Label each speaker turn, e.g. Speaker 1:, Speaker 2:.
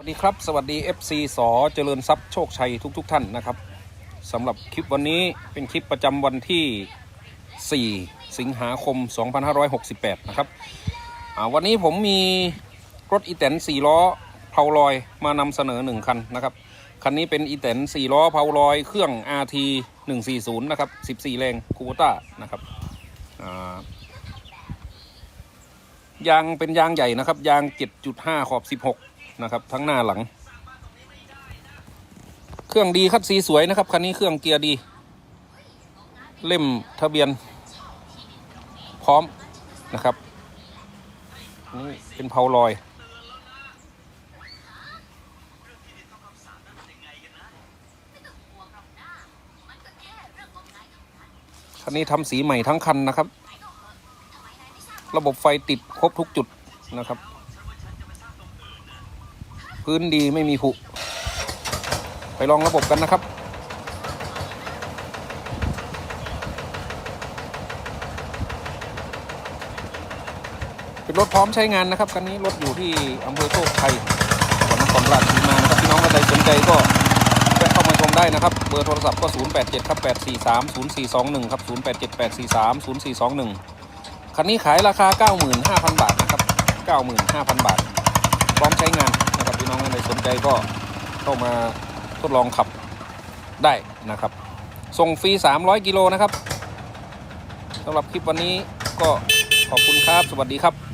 Speaker 1: สวัสดีครับ สวัสดี FC สอเจริญทรัพย์โชคชัยทุกๆทท่านนะครับสำหรับคลิปวันนี้เป็นคลิปประจำวันที่ 4 สิงหาคม 2568 นะครับวันนี้ผมมีรถอีแตน4ล้อเพาลอยมานำเสนอ 1 คันนะครับ คันนี้เป็นอีแตน4ล้อเพาลอยเครื่อง RT 140 นะครับ 14 แรงคูโบต้านะครับยางเป็นยางใหญ่นะครับ ยาง 7.5 ขอบ 16 นะครับทั้งหน้าหลัง เครื่องดีคัดสีสวยนะครับคันนี้เครื่องเกียร์ดี เล่มทะเบียน พร้อมนะครับนี่เป็นเพาลอยคันนี้ทำสีใหม่ทั้งคันนะครับ ระบบไฟติดครบทุกจุดนะครับ พื้นดีไม่มีผุ ไปลองระบบกันนะครับ เป็นรถพร้อมใช้งานนะครับคันนี้รถอยู่ที่อำเภอโชคชัยจังหวัดนครราชสีมานะครับพี่น้องท่านใดสนใจก็แวะเข้ามาชมได้นะครับ เบอร์โทรศัพท์ก็ 087ครับ843 0421 ครับ 087 843 0421 คันนี้ขายราคา 95,000 บาทนะครับ 95,000 บาท พร้อมใช้งาน ก็เข้ามาทดลองขับได้นะครับ ส่งฟรี 300 กิโลนะครับสำหรับคลิปวันนี้ก็ขอบคุณครับ สวัสดีครับ